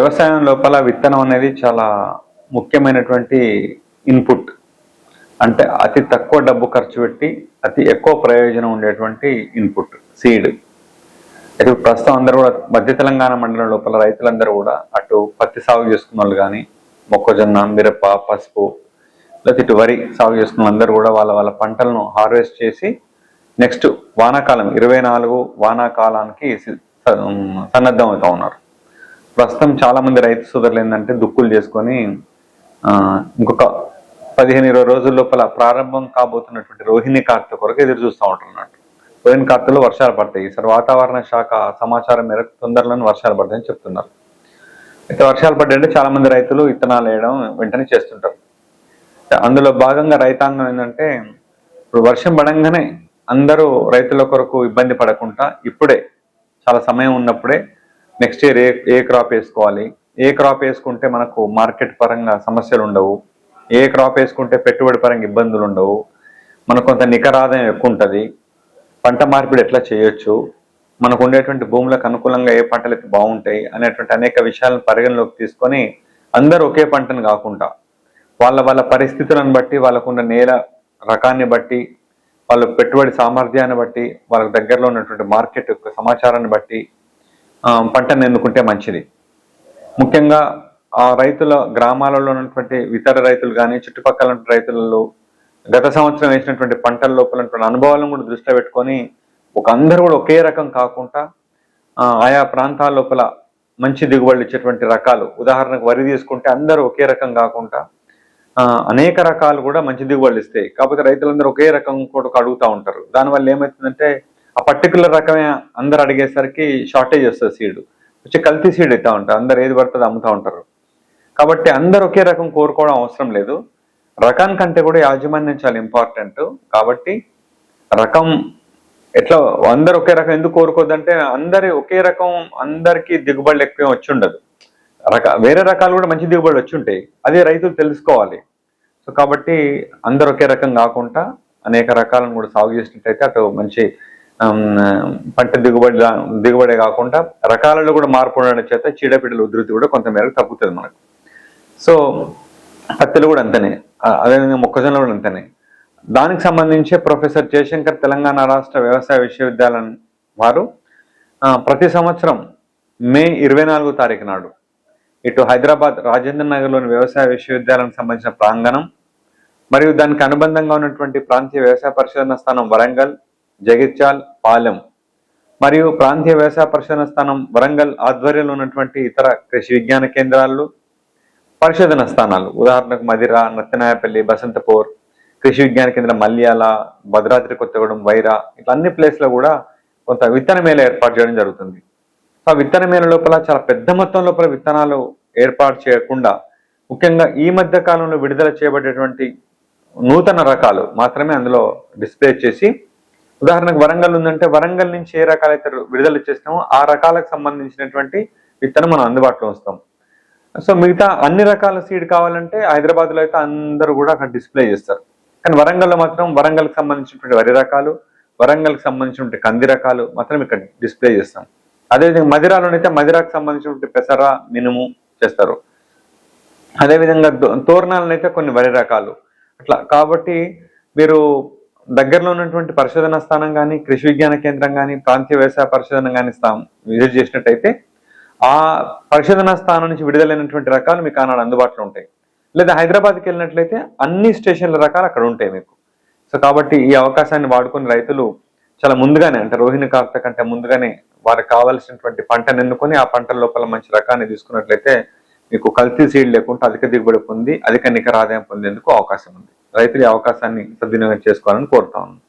వ్యవసాయం లోపల విత్తనం అనేది చాలా ముఖ్యమైనటువంటి ఇన్పుట్. అంటే అతి తక్కువ డబ్బు ఖర్చు పెట్టి అతి ఎక్కువ ప్రయోజనం ఉండేటువంటి ఇన్పుట్ సీడ్. అయితే ప్రస్తుతం అందరూ కూడా మధ్య తెలంగాణ మండలం లోపల రైతులందరూ కూడా అటు పత్తి సాగు చేసుకున్న వాళ్ళు కానీ మొక్కజొన్న మిరప పసుపు లేకపోతే ఇటు వరి సాగు చేసుకున్న వాళ్ళందరూ కూడా వాళ్ళ వాళ్ళ పంటలను హార్వెస్ట్ చేసి నెక్స్ట్ వానాకాలం ఇరవై నాలుగు వానాకాలానికి సన్నద్ధం అవుతా ఉన్నారు. ప్రస్తుతం చాలా మంది రైతు సోదరులు ఏంటంటే దుక్కులు చేసుకొని ఇంకొక పదిహేను ఇరవై రోజుల లోపల ప్రారంభం కాబోతున్నటువంటి రోహిణి కార్త కొరకు ఎదురు చూస్తూ ఉంటున్నట్టు రోహిణి కార్తలో వర్షాలు పడతాయి. ఈసారి వాతావరణ శాఖ సమాచారం మేరకు తొందరలోనే వర్షాలు పడతాయని చెప్తున్నారు. అయితే వర్షాలు పడ్డాయంటే చాలా మంది రైతులు విత్తనాలు వేయడం వెంటనే చేస్తుంటారు. అందులో భాగంగా రైతాంగం ఏంటంటే ఇప్పుడు వర్షం పడంగానే అందరూ రైతుల కొరకు ఇబ్బంది పడకుండా ఇప్పుడే చాలా సమయం ఉన్నప్పుడే నెక్స్ట్ ఇయర్ ఏ ఏ క్రాప్ వేసుకోవాలి? ఏ క్రాప్ వేసుకుంటే మనకు మార్కెట్ పరంగా సమస్యలు ఉండవు? ఏ క్రాప్ వేసుకుంటే పెట్టుబడి పరంగా ఇబ్బందులు ఉండవు? మనకు కొంత నికర ఆదాయం ఎక్కువ ఉంటుంది. పంట మార్పిడి ఎట్లా చేయొచ్చు? మనకు ఉండేటువంటి భూములకు అనుకూలంగా ఏ పంటలు అయితే బాగుంటాయి? అనేటువంటి అనేక విషయాలను పరిగణలోకి తీసుకొని అందరూ ఒకే పంటను కాకుండా వాళ్ళ వాళ్ళ పరిస్థితులను బట్టి వాళ్ళకున్న నేల రకాన్ని బట్టి వాళ్ళ పెట్టుబడి సామర్థ్యాన్ని బట్టి వాళ్ళ దగ్గరలో ఉన్నటువంటి మార్కెట్ యొక్క సమాచారాన్ని బట్టి పంటను ఎన్నుకుంటే మంచిది. ముఖ్యంగా ఆ రైతుల గ్రామాలలో ఉన్నటువంటి ఇతర రైతులు కానీ చుట్టుపక్కల రైతులలో గత సంవత్సరం వేసినటువంటి పంటల లోపల అనుభవాలను కూడా దృష్టిలో పెట్టుకొని ఒక అందరూ కూడా ఒకే రకం కాకుండా ఆయా ప్రాంతాల లోపల మంచి దిగుబడులు ఇచ్చేటువంటి రకాలు ఉదాహరణకు వరి తీసుకుంటే అందరూ ఒకే రకం కాకుండా అనేక రకాలు కూడా మంచి దిగుబడులు ఇస్తాయి. కాకపోతే రైతులందరూ ఒకే రకం కూడా అడుగుతూ ఉంటారు. దానివల్ల ఏమవుతుందంటే ఆ పర్టికులర్ రకమే అందరు అడిగేసరికి షార్టేజ్ వస్తుంది సీడ్ వచ్చి కల్తీ సీడ్ ఇస్తూ ఉంటారు. అందరు ఏది పడుతుంది అమ్ముతూ ఉంటారు. కాబట్టి అందరు ఒకే రకం కోరుకోవడం అవసరం లేదు. రకానికంటే కూడా యాజమాన్యం చాలా ఇంపార్టెంట్ కాబట్టి రకం ఎట్లా అందరు ఒకే రకం ఎందుకు కోరుకోదంటే అందరి ఒకే రకం అందరికీ దిగుబడులు ఎక్కువ వచ్చి ఉండదు. రక వేరే రకాలు కూడా మంచి దిగుబడి వచ్చి ఉంటాయి. అదే రైతులు తెలుసుకోవాలి. సో కాబట్టి అందరు ఒకే రకం కాకుండా అనేక రకాలను కూడా సాగు చేసినట్టయితే అటు మంచి పంట దిగుబడి లా- దిగుబడే కాకుండా రకాలలో కూడా మార్పు ఉండడం చేత చీడపీడల ఉధృతి కూడా కొంతమేరకు తగ్గుతుంది మనకు. సో పత్తిలో కూడా అంతనే. అదేవిధంగా మొక్కజొన్న కూడా అంతనే. దానికి సంబంధించి ప్రొఫెసర్ జయశంకర్ తెలంగాణ రాష్ట్ర వ్యవసాయ విశ్వవిద్యాలయం వారు ప్రతి సంవత్సరం మే ఇరవై నాలుగో తారీఖు నాడు ఇటు హైదరాబాద్ రాజేంద్ర నగర్లోని వ్యవసాయ విశ్వవిద్యాలయానికి సంబంధించిన ప్రాంగణం మరియు దానికి అనుబంధంగా ఉన్నటువంటి ప్రాంతీయ వ్యవసాయ పరిశోధన స్థానం వరంగల్ జగిత్యాల్ పాలెం మరియు ప్రాంతీయ వ్యవసాయ పరిశోధన స్థానం వరంగల్ ఆధ్వర్యంలో ఉన్నటువంటి ఇతర కృషి విజ్ఞాన కేంద్రాలు పరిశోధన స్థానాలు. ఉదాహరణకు మదిర నత్తనాయపల్లి బసంతపూర్ కృషి విజ్ఞాన కేంద్రం మల్యాల భద్రాద్రి కొత్తగూడెం వైరా ఇట్లా అన్ని ప్లేస్లో కూడా కొంత విత్తన మేళ ఏర్పాటు చేయడం జరుగుతుంది. సో ఆ విత్తన మేళ లోపల చాలా పెద్ద మొత్తం లోపల విత్తనాలు ఏర్పాటు చేయకుండా ముఖ్యంగా ఈ మధ్య కాలంలో విడుదల చేయబడేటువంటి నూతన రకాలు మాత్రమే అందులో డిస్ప్లే చేసి ఉదాహరణకు వరంగల్ ఉందంటే వరంగల్ నుంచి ఏ రకాలైతే విడుదల చేసినామో ఆ రకాలకు సంబంధించినటువంటి విత్తనం మనం అందుబాటులో వస్తాం. సో మిగతా అన్ని రకాల సీడ్ కావాలంటే హైదరాబాద్లో అయితే అందరూ కూడా అక్కడ డిస్ప్లే చేస్తారు. కానీ వరంగల్లో మాత్రం వరంగల్కి సంబంధించినటువంటి వరి రకాలు వరంగల్కి సంబంధించినటువంటి కంది రకాలు మాత్రం ఇక్కడ డిస్ప్లే చేస్తాం. అదేవిధంగా మదిరాలోనైతే మదిరాకు సంబంధించినటువంటి పెసర మినుము చేస్తారు. అదేవిధంగా తోరణాలనైతే కొన్ని వరి రకాలు. అట్లా కాబట్టి మీరు దగ్గరలో ఉన్నటువంటి పరిశోధన స్థానం కానీ కృషి విజ్ఞాన కేంద్రం కానీ ప్రాంతీయ వ్యవసాయ పరిశోధన కానీ స్థానం విజిట్ చేసినట్టయితే ఆ పరిశోధన స్థానం నుంచి విడుదలైనటువంటి రకాలు మీకు ఆనాడు అందుబాటులో ఉంటాయి. లేదా హైదరాబాద్కి వెళ్ళినట్లయితే అన్ని స్టేషన్ల రకాలు అక్కడ ఉంటాయి మీకు. సో కాబట్టి ఈ అవకాశాన్ని వాడుకొని రైతులు చాలా ముందుగానే అంటే రోహిణి కార్త కంటే ముందుగానే వారికి కావాల్సినటువంటి పంటను ఎన్నుకొని ఆ పంట లోపల మంచి రకాన్ని తీసుకున్నట్లయితే మీకు కల్తీ సీడ్ లేకుండా అధిక దిగుబడి పొంది అధిక నికర ఆదాయం పొందేందుకు అవకాశం ఉంది. రైతులు ఈ అవకాశాన్ని సద్వినియోగం చేసుకోవాలని కోరుతా ఉన్నాను